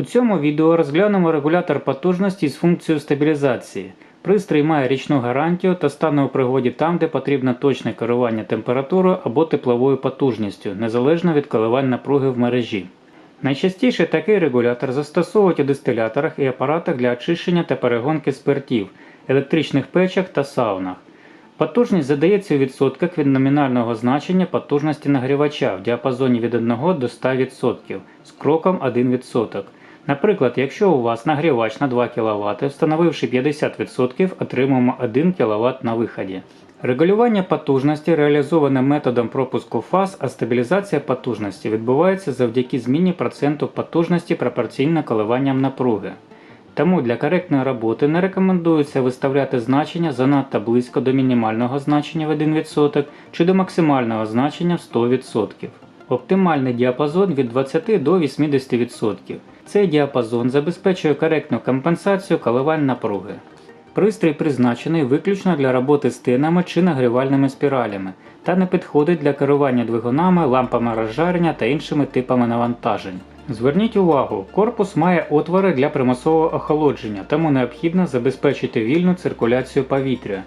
У цьому відео розглянемо регулятор потужності з функцією стабілізації. Пристрій має річну гарантію та стане у пригоді там, де потрібно точне керування температурою або тепловою потужністю, незалежно від коливань напруги в мережі. Найчастіше такий регулятор застосовують у дистиляторах і апаратах для очищення та перегонки спиртів, електричних печах та саунах. Потужність задається у відсотках від номінального значення потужності нагрівача в діапазоні від 1 до 100% з кроком 1%. Наприклад, якщо у вас нагрівач на 2 кВт, встановивши 50%, отримуємо 1 кВт на виході. Регулювання потужності реалізоване методом пропуску фаз, а стабілізація потужності відбувається завдяки зміні проценту потужності пропорційно коливанням напруги. Тому для коректної роботи не рекомендується виставляти значення занадто близько до мінімального значення в 1% чи до максимального значення в 100%. Оптимальний діапазон від 20 до 80%. Цей діапазон забезпечує коректну компенсацію коливань напруги. Пристрій призначений виключно для роботи з тинами чи нагрівальними спіралями та не підходить для керування двигунами, лампами розжарення та іншими типами навантажень. Зверніть увагу, корпус має отвори для примусового охолодження, тому необхідно забезпечити вільну циркуляцію повітря.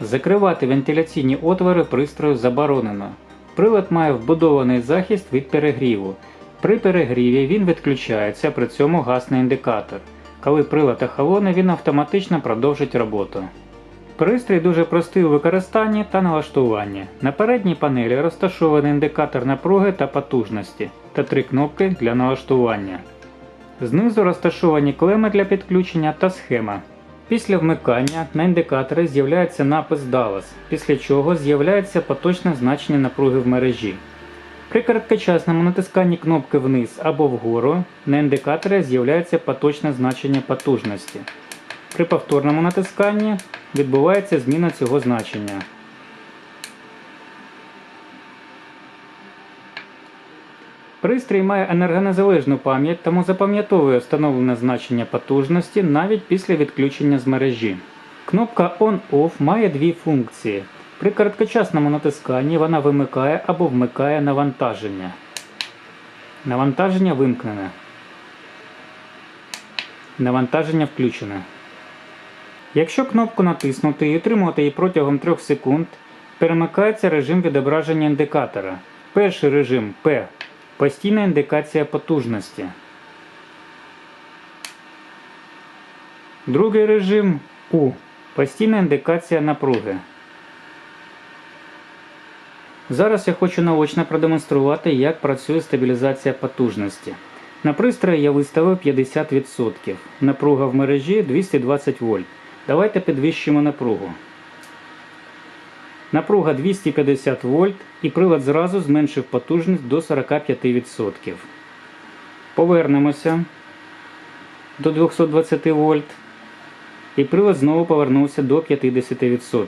Закривати вентиляційні отвори пристрою заборонено. Прилад має вбудований захист від перегріву. При перегріві він відключається, при цьому гасне індикатор. Коли прилад охолоне, він автоматично продовжить роботу. Пристрій дуже простий у використанні та налаштуванні. На передній панелі розташований індикатор напруги та потужності та три кнопки для налаштування. Знизу розташовані клеми для підключення та схема. Після вмикання на індикаторі з'являється напис DALAS, після чого з'являється поточне значення напруги в мережі. При короткочасному натисканні кнопки вниз або вгору на індикаторі з'являється поточне значення потужності. При повторному натисканні відбувається зміна цього значення. Пристрій має енергонезалежну пам'ять, тому запам'ятовує встановлене значення потужності навіть після відключення з мережі. Кнопка On-Off має дві функції. При короткочасному натисканні вона вимикає або вмикає навантаження. Навантаження вимкнене. Навантаження включене. Якщо кнопку натиснути і утримувати її протягом 3 секунд, перемикається режим відображення індикатора. Перший режим P постійна індикація потужності. Другий режим U постійна індикація напруги. Зараз я хочу наочно продемонструвати, як працює стабілізація потужності. На пристрої я виставив 50%. Напруга в мережі 220 вольт. Давайте підвищимо напругу. Напруга 250 вольт і прилад зразу зменшив потужність до 45%. Повернемося до 220 вольт. І прилад знову повернувся до 50%.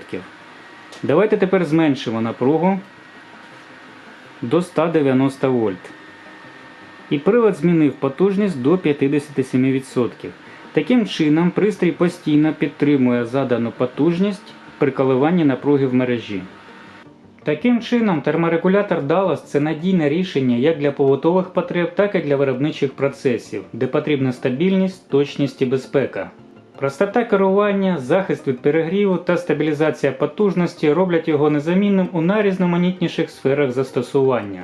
Давайте тепер зменшимо напругу до 190 вольт. І прилад змінив потужність до 57%. Таким чином, пристрій постійно підтримує задану потужність при коливанні напруги в мережі. Таким чином, терморегулятор DALAS – це надійне рішення як для побутових потреб, так і для виробничих процесів, де потрібна стабільність, точність і безпека. Простота керування, захист від перегріву та стабілізація потужності роблять його незамінним у найрізноманітніших сферах застосування.